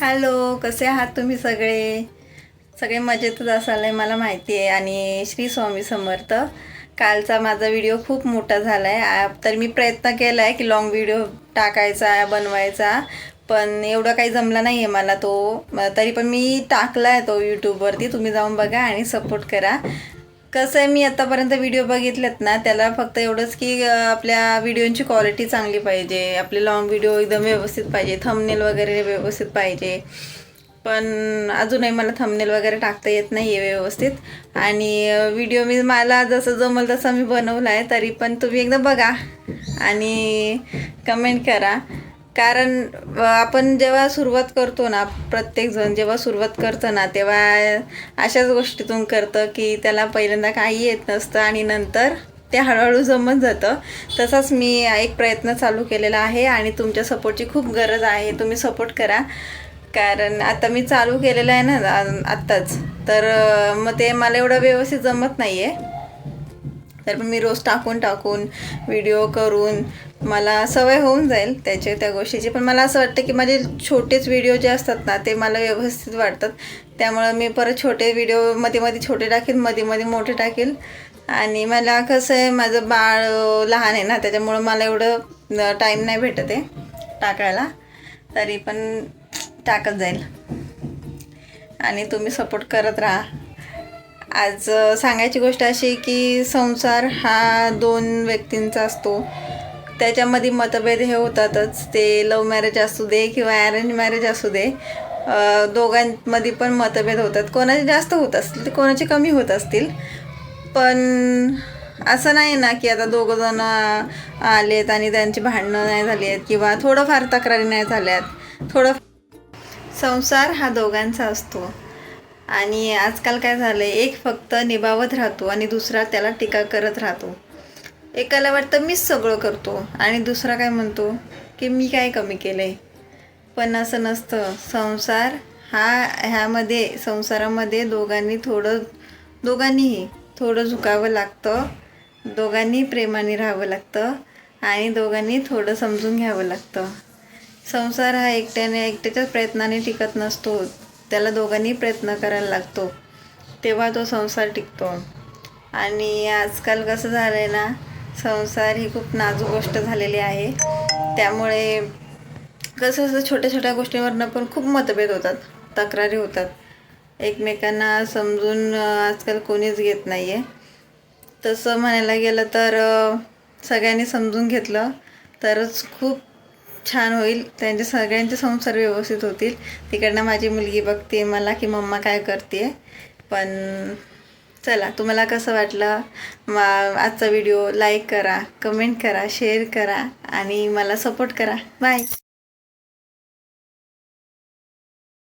Hello कसे आहात तुम्ही सगळे? सगळे मजेतच असाल आहे मला माहिती आहे. आणि श्री स्वामी समर्थ कालचा माझा व्हिडिओ खूप मोठा झाला आहे तर मी प्रयत्न केला आहे की लॉंग व्हिडिओ टाकायचा बनवायचा पण एवढं काही जमला नाही आहे मला तो. तरी पण मी टाकला आहे तो यूट्यूबवरती तुम्ही जाऊन बघा आणि सपोर्ट करा. कसं आहे मी आतापर्यंत व्हिडिओ बघितलेत ना त्याला फक्त एवढंच की आपल्या व्हिडिओची क्वालिटी चांगली पाहिजे. आपले लॉंग व्हिडिओ एकदम व्यवस्थित पाहिजे. थंबनेल वगैरे व्यवस्थित पाहिजे. पण अजूनही मला थंबनेल वगैरे टाकता येत नाही आहे व्यवस्थित. आणि व्हिडिओ मी मला जसं जमल तसं मी बनवला आहे तरी पण तुम्ही एकदा बघा. आणि कमेंट करा. कारण आपण जेव्हा सुरुवात करतो ना प्रत्येकजण जेव्हा सुरुवात करतं ना तेव्हा अशाच गोष्टीतून करतं की त्याला पहिल्यांदा काही येत नसतं आणि नंतर ते हळूहळू जमत जातं. तसाच मी एक प्रयत्न चालू केलेला आहे आणि तुमच्या सपोर्टची खूप गरज आहे. तुम्ही सपोर्ट करा. कारण आता मी चालू केलेलं आहे ना आत्ताच. तर मग ते मला एवढं व्यवस्थित जमत नाही आहे तर पण मी रोज टाकून टाकून व्हिडिओ करून मला सवय होऊन जाईल त्याचे त्या गोष्टीची. पण मला असं वाटतं की माझे छोटेच व्हिडिओ जे असतात ना ते मला व्यवस्थित वाटतात. त्यामुळं मी परत छोटे व्हिडिओमध्ये मध्ये छोटे टाकेल मध्ये मध्ये मोठे टाकेल आणि मला कसं आहे माझं बाळ लहान आहे ना त्याच्यामुळं मला एवढं टाईम नाही भेटत आहे टाकायला. तरी पण टाकत जाईल. आणि तुम्ही सपोर्ट करत राहा. आज सांगायची गोष्ट अशी की संसार हा दोन व्यक्तींचा असतो. त्याच्यामध्ये मतभेद हे होतातच. ते लव्ह मॅरेज असू दे किंवा अरेंज मॅरेज असू दे दोघांमध्ये पण मतभेद होतात. कोणाचे जास्त होत असतील ते कोणाचे कमी होत असतील. पण असं नाही ना की आता दोघं जण आलेत आणि त्यांची भांडणं नाही झाली आहेत किंवा थोडंफार तक्रारी नाही झाल्यात. थोडं संसार हा दोघांचा असतो. आणि आजकाल काय झालं आहे एक फक्त निभावत राहतो आणि दुसरा त्याला टीका करत राहतो. एकाला वाटतं मीच सगळं करतो आणि दुसरा काय म्हणतो की मी काय कमी केलं आहे पण असं नसतं. संसार हा ह्यामध्ये संसारामध्ये दोघांनी थोडं दोघांनीही थोडं झुकावं लागतं. दोघांनी प्रेमाने राहावं लागतं आणि दोघांनी थोडं समजून घ्यावं लागतं. संसार हा एकट्याने एकट्याच्याच प्रयत्नाने टिकत नसतो. त्याला दोघांनी प्रयत्न करायला लागतो. तेव्हा तो संसार टिकतो. आणि आजकाल कसं झालं आहे ना संसार ही खूप नाजूक गोष्ट झालेली आहे. त्यामुळे कसं असं छोट्या छोट्या गोष्टींवरनं पण खूप मतभेद होतात तक्रारी होतात. एकमेकांना समजून आजकाल कोणीच घेत नाही आहे तसं म्हणायला गेलं तर सगळ्यांनी समजून घेतलं तरच खूप छान होईल. त्यांचे सगळ्यांचे संसार व्यवस्थित होतील. तिकडनं माझी मुलगी बघते मला की मम्मा काय करते पण चला तुम्हाला कसं वाटलं? मा आजचा व्हिडिओ लाईक करा कमेंट करा शेअर करा आणि मला सपोर्ट करा. बाय